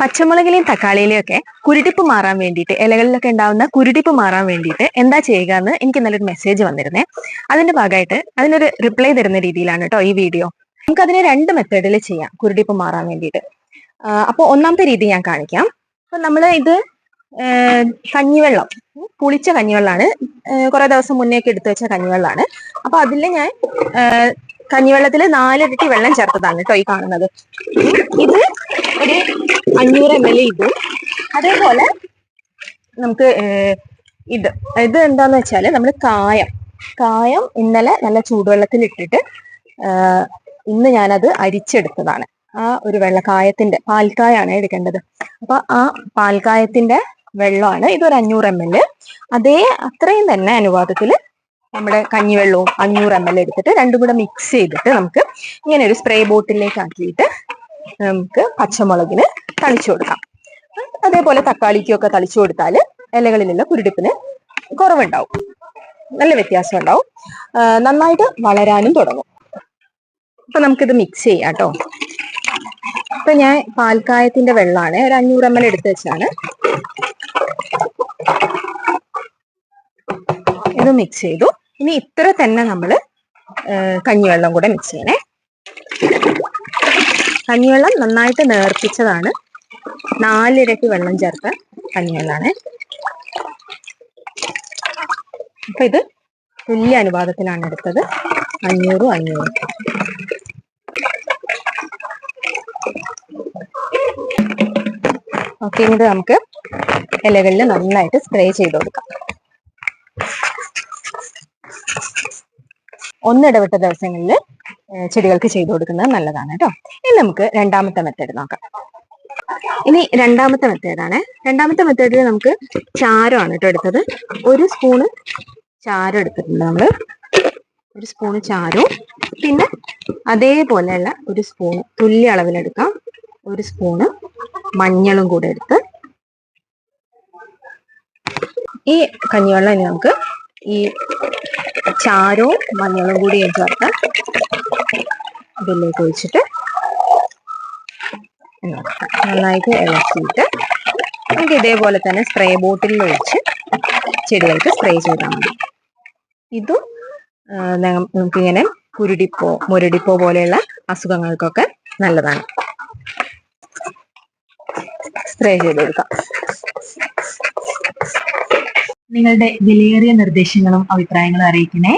പച്ചമുളകിലെയും തക്കാളിയിലെയും ഒക്കെ കുരുടിപ്പ് മാറാൻ വേണ്ടിയിട്ട് ഇലകളിലൊക്കെ ഉണ്ടാവുന്ന കുരുടിപ്പ് മാറാൻ വേണ്ടിയിട്ട് എന്താ ചെയ്യുക എന്ന് എനിക്ക് നല്ലൊരു മെസ്സേജ് വന്നിരുന്നേ. അതിന്റെ ഭാഗമായിട്ട് അതിനൊരു റിപ്ലൈ തരുന്ന രീതിയിലാണ് കേട്ടോ ഈ വീഡിയോ നമുക്ക് അതിനെ രണ്ട് മെത്തേഡിൽ ചെയ്യാം കുരുടിപ്പ് മാറാൻ വേണ്ടിയിട്ട്. അപ്പോൾ ഒന്നാമത്തെ രീതി ഞാൻ കാണിക്കാം. അപ്പൊ നമ്മൾ ഇത് കഞ്ഞിവെള്ളം പുളിച്ച കഞ്ഞിവെള്ളമാണ് കുറെ ദിവസം മുന്നേ ഒക്കെ എടുത്തു വെച്ച കഞ്ഞിവെള്ളമാണ് അപ്പൊ അതിൽ ഞാൻ കഞ്ഞിവെള്ളത്തിൽ നാലിരട്ടി വെള്ളം ചേർത്തതാണ് കേട്ടോ ഈ കാണുന്നത്. ഇത് ഒരു അഞ്ഞൂറ് എം എൽ ഇതും അതേപോലെ നമുക്ക് ഇത് ഇത് എന്താന്ന് വെച്ചാൽ നമ്മൾ കായം കായം ഇന്നലെ നല്ല ചൂടുവെള്ളത്തിൽ ഇട്ടിട്ട് ഇന്ന് ഞാനത് അരിച്ചെടുത്തതാണ്. ആ ഒരു വെള്ളക്കായത്തിന്റെ പാൽക്കായാണ് എടുക്കേണ്ടത്. അപ്പൊ ആ പാൽക്കായത്തിന്റെ വെള്ളമാണ് ഇതൊരു അഞ്ഞൂറ് എം എൽ അതേ അത്രയും തന്നെ അനുപാതത്തിൽ നമ്മുടെ കഞ്ഞിവെള്ളവും അഞ്ഞൂറ് എം എൽ എടുത്തിട്ട് രണ്ടും കൂടെ മിക്സ് ചെയ്തിട്ട് നമുക്ക് ഇങ്ങനെ ഒരു സ്പ്രേ ബോട്ടിലേക്ക് ആക്കിയിട്ട് നമുക്ക് പച്ചമുളകിന് തളിച്ചു കൊടുക്കാം. അതേപോലെ തക്കാളിക്കൊക്കെ തളിച്ചു കൊടുത്താൽ ഇലകളിലുള്ള കുരുടിപ്പിന് കുറവുണ്ടാവും. നല്ല വ്യത്യാസം ഉണ്ടാവും. നന്നായിട്ട് വളരാനും തുടങ്ങും. അപ്പൊ നമുക്കിത് മിക്സ് ചെയ്യാം കേട്ടോ ഇപ്പൊ ഞാൻ പാൽക്കായത്തിന്റെ വെള്ളമാണ് ഒരു അഞ്ഞൂറ് എം എൽ എടുത്ത് വെച്ചാണ് ഇത് മിക്സ് ചെയ്തു. ഇനി ഇത്ര തന്നെ നമ്മൾ കഞ്ഞിവെള്ളം കൂടെ മിക്സ് ചെയ്യണേ. കഞ്ഞിവെള്ളം നന്നായിട്ട് നേർപ്പിച്ചതാണ്. നാലിരട്ടി വെള്ളം ചേർത്ത കഞ്ഞിവെള്ളമാണ് അപ്പൊ ഇത് തുല്യ അനുപാതത്തിലാണ് എടുത്തത്. അഞ്ഞൂറും അഞ്ഞൂറും. ഓക്കെ ഇത് നമുക്ക് ഇലകളിൽ നന്നായിട്ട് സ്പ്രേ ചെയ്ത് കൊടുക്കാം. ഒന്നിടവിട്ട ദിവസങ്ങളിൽ ചെടികൾക്ക് ചെയ്തു കൊടുക്കുന്നത് നല്ലതാണ് കേട്ടോ ഇനി നമുക്ക് രണ്ടാമത്തെ മെത്തേഡ് നോക്കാം. ഇനി രണ്ടാമത്തെ മെത്തേഡാണ് രണ്ടാമത്തെ മെത്തേഡിൽ നമുക്ക് ചാരമാണ് കേട്ടോ എടുത്തത്. ഒരു സ്പൂണ് ചാരം എടുത്തിട്ടുണ്ട് നമ്മൾ ഒരു സ്പൂണ് ചാരവും പിന്നെ അതേപോലെയുള്ള ഒരു സ്പൂണ് തുല്യ അളവിലെടുക്കാം. ഒരു സ്പൂണ് മഞ്ഞളും കൂടെ എടുത്ത്. ഈ കഞ്ഞിവെള്ളം ഇനി നമുക്ക് ഈ ചാരവും മഞ്ഞളും കൂടി ചേർത്ത് ഇതിലേക്ക് ഒഴിച്ചിട്ട്. നന്നായിട്ട് ഇളക്കിയിട്ട് നമുക്ക് ഇതേപോലെ തന്നെ സ്പ്രേ ബോട്ടിലിൽ ഒഴിച്ച് ചെടികൾക്ക് സ്പ്രേ ചെയ്താൽ മതി ഇതും നമുക്കിങ്ങനെ കുരുടിപ്പോ മുരടിപ്പോ പോലെയുള്ള അസുഖങ്ങൾക്കൊക്കെ നല്ലതാണ് സ്പ്രേ ചെയ്ത് കൊടുക്കാം നിങ്ങളുടെ വിലയേറിയ നിർദ്ദേശങ്ങളും അഭിപ്രായങ്ങളും അറിയിക്കണേ.